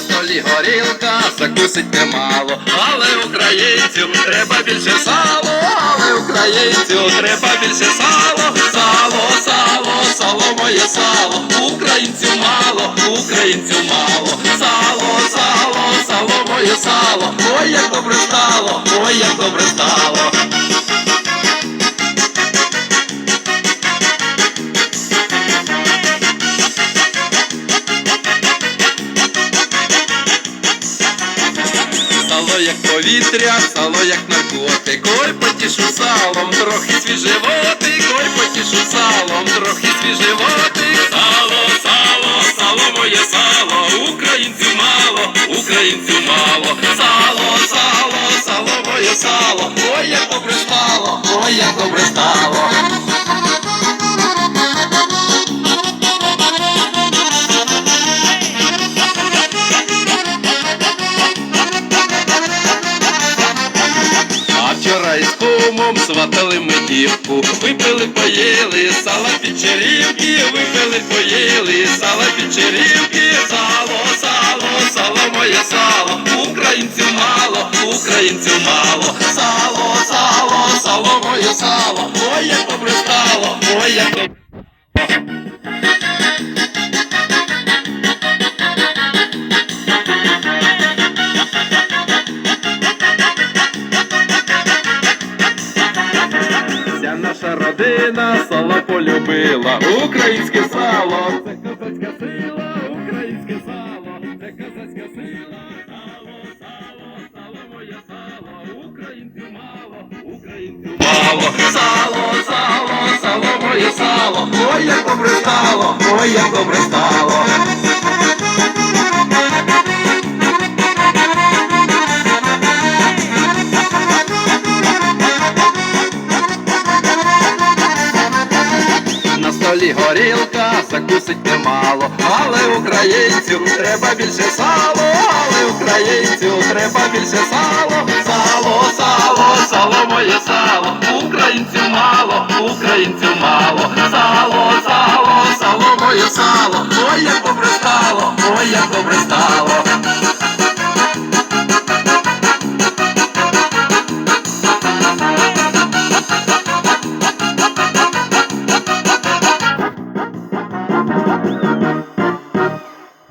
столі горілка, закусить немало, але українцю треба більше сало, але українцю треба більше сало, сало, сало, сало моє сало, українців мало, українців мало, сало, сало, сало моє сало, ой, як добре стало, ой, як добре стало. Сало як повітря, сало як наркотик, ой, потішу салом, трохи свіжевотик, А вчора із кумом сватали ми дівку, випили, поїли, сала печерівки, випили, поїли, сала печерівки, сало, сало, сало моє сало, українців мало, українців мало, сало, сало, сало моє сало, ой, як добре наша родина сало полюбила. Українське сало. Це козацька сила, українське сало. Це козацька сила. Сало, сало, сало моє сало. Українців мало, українців мало. Сало, сало, сало моє сало. Ой, як добре стало, ой, як добре стало. Столі горілка, закусить немало, але українцю треба більше сало, але українцю треба більше сало, сало, сало, сало моє сало, українців мало, українців мало, сало,